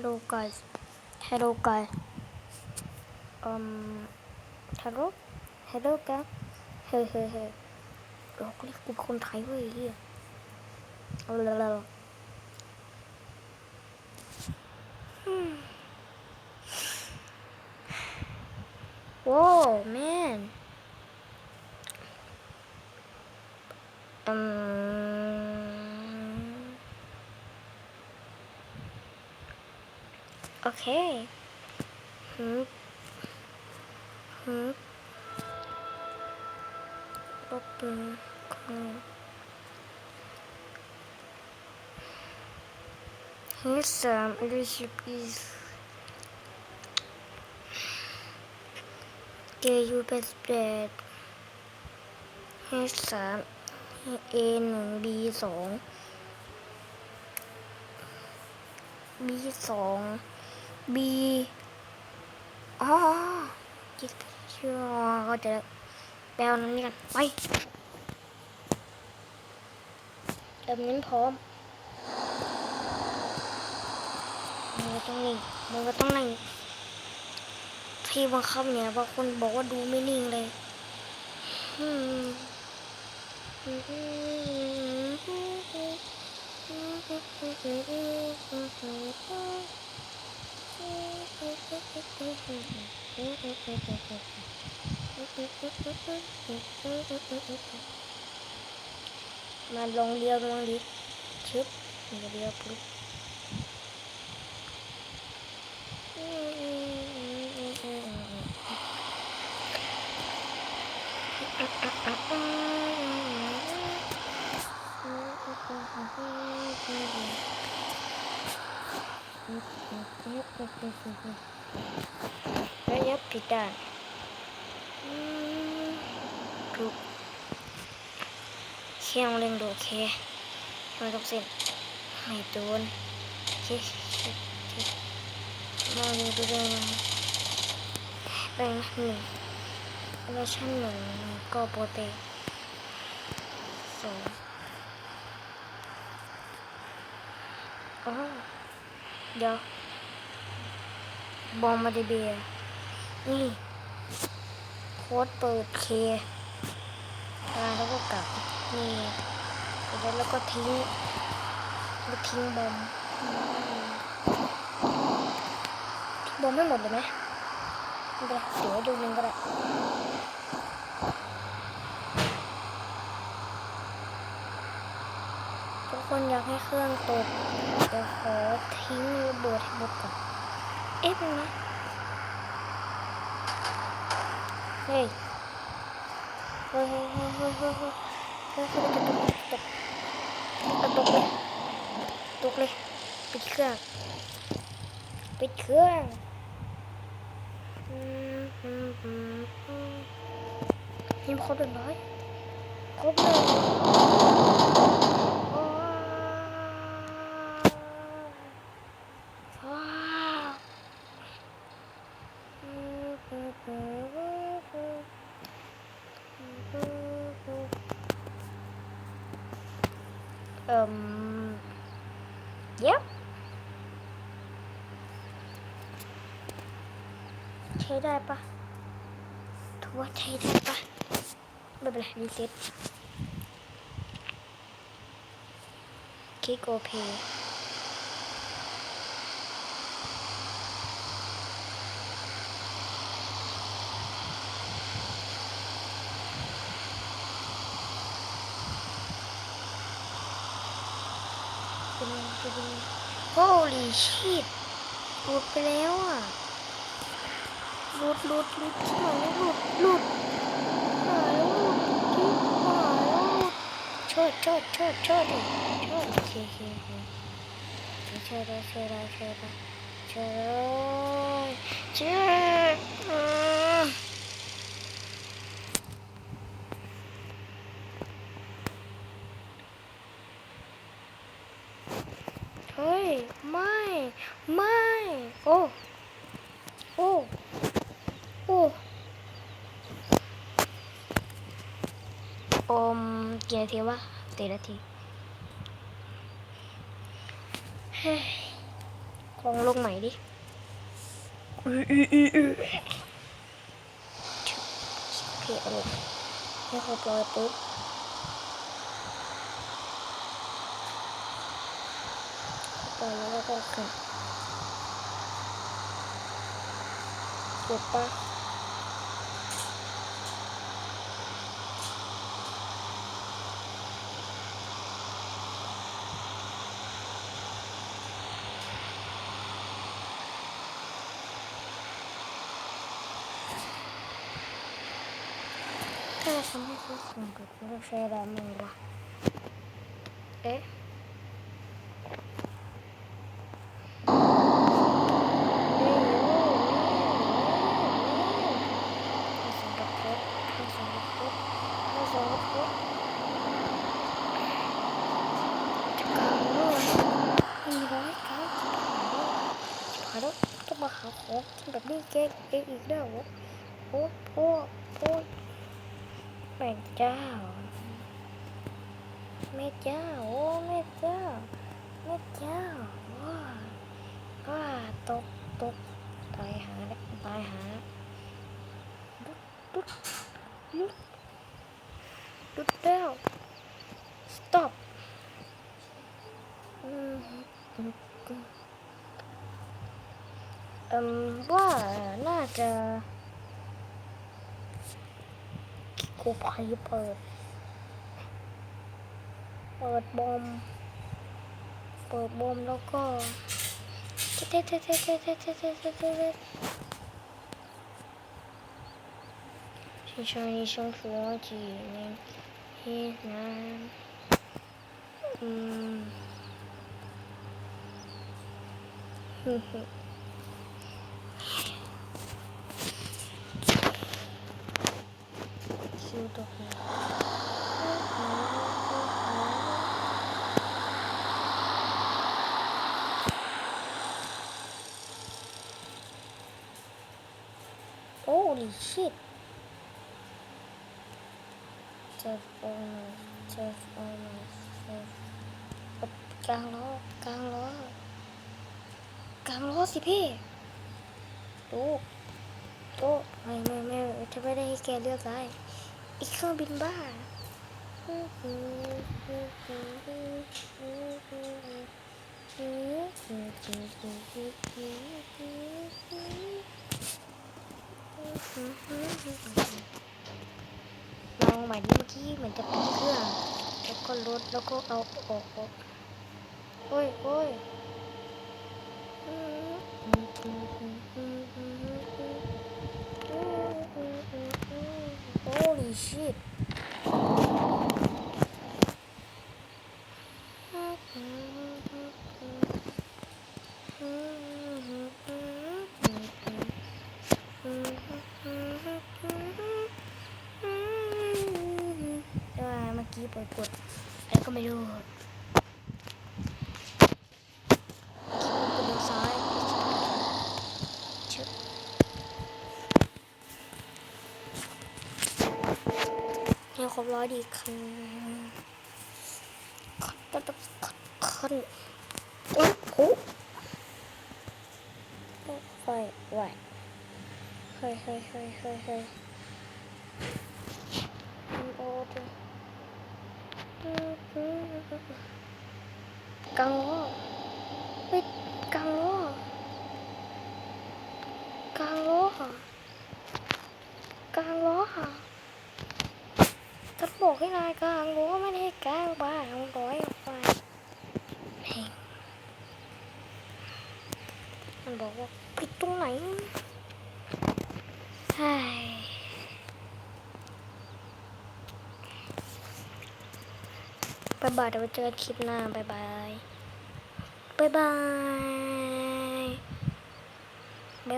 hello guys hello guys um hello hello guys เฮ้ยเฮ้ยเฮ้เราก็เรียกกูเป็นคนไทยเว้ยเฮียเอาเลยเลยโว้ man อืม Okay. Hmm. Hmm. Open. Hmm. Here's some leadership is. Okay, you best bet. Here's some A and B song. B song. B อ๋อจิตชื่อก็จะแปลนั้นนี่กันไปเติมนิ้นพร้อมมือต้องนิ่งมือต้องนิ่งที่บังคับเนี่ยบางคนบอกว่าดูไม่นิ่งเลยอืมม มาลงเรียวลงดิชึบเรียวปุ๊บแล้วยับผิ ดด้านถูกเคียงเร่งดูโอเคไม่ต้องเส้นไม่โดนโอเคเคมองดูดูดูแบ่งหนึ่งเวอร์ชันหนึ่งก็โปรเตสองอ๋อเดี๋ยวบอมมาดีเบีย นี่โค้ดเปิดเคอ่าแล้วก็กลับนี่แล้วแล้วก็ทิ้งแล้วทิ้งบอมบอมไม่หมดเลยไหมไม่เป็นไรเดี๋ยวดูหนึงก็ได้ทุกคนอยากให้เครื่องตก ปิดเครื่องนี่ครบเรียบอยครบเลยอ่อ ได้ปะถือว่าใช้ได้ปะไม่เป็นไรรีเซ็ตคลิกโอเพเป็นเป็น holy shit หลุดไปแล้วอะ หลุดหลุดหลุดที่ไหนหลุดหลุดหายหลุดที่หายล้วหลุดเชิดเชิดเชิดเชิดดิเชิดโอเคโอเคโอเคเชิดได้เชิดได้เชิดได้เชิดได้เชิดอืมเฮ้ยไม่ ไม่ โอ้โอ้ โอ้อม กี่นาทีวะตีนาทีเฮ้ยกองลงใหม่ดิอืออืออืออือเพจอะไรให้ครบร้อยปุ๊บปล่อยแล้วก็ขึ้นเก็บปะ Adesso mi sono non c'era nulla. E... Tôi mà học, tôi đã đi chơi cái gì đâu. Ô, ô, ô. แม่เจ้า แม่เจ้า โอ้แม่เจ้า แม่เจ้า ว้าว้าตกตกตายหาแล้วตายหาดุดดุดดุดดุดแล้ว stop อืมอืมว่าน่าจะ คูไพเปิด เปิดบอม เปิดบอมแล้วก็เท็ดเท็ดเท็ดเท็ดเท็ดเท็ดเท็ดเท็ดเท็ดที่ชายชงฟัจีนที่นั้นอืม shit! Save almost, save almost, save กลางล้อกลางล้อกลางล้อสิพี่ ดูดูไม่ไม่ไม่จะไม่ได้ให้แกเลือกได้อีกเครื่องบินบ้า ลองใหม่เมื่อกี้เหมือนจะปิดเครื่อง แล้วก็ลดแล้วก็เอาออกโอ้ยโอ้ยโอ้ยชิต ว่า เมื่อกี้ปวดแล้วก็ไม่รู้คิดว่าเป็นซ้ายชึบให้ครบร้อยดีคันคันคันคันคันโอ้โหไฟไหวเฮ้ยเฮ้ยเฮ้ยเฮ้ยเฮ้ยโอ้ดู กังล้อเฮ้ยกลางล้อกลางล้อกลางล้อค่ะฉันบอกให้นายกลางล้อไม่ได้ให้กลางบ้าเอาร้อยออกไปแม่งมันบอกว่าปิดตรงไหนใช่ บายเดี๋ยวเจอกันคลิปหน้าบายบายบายบาย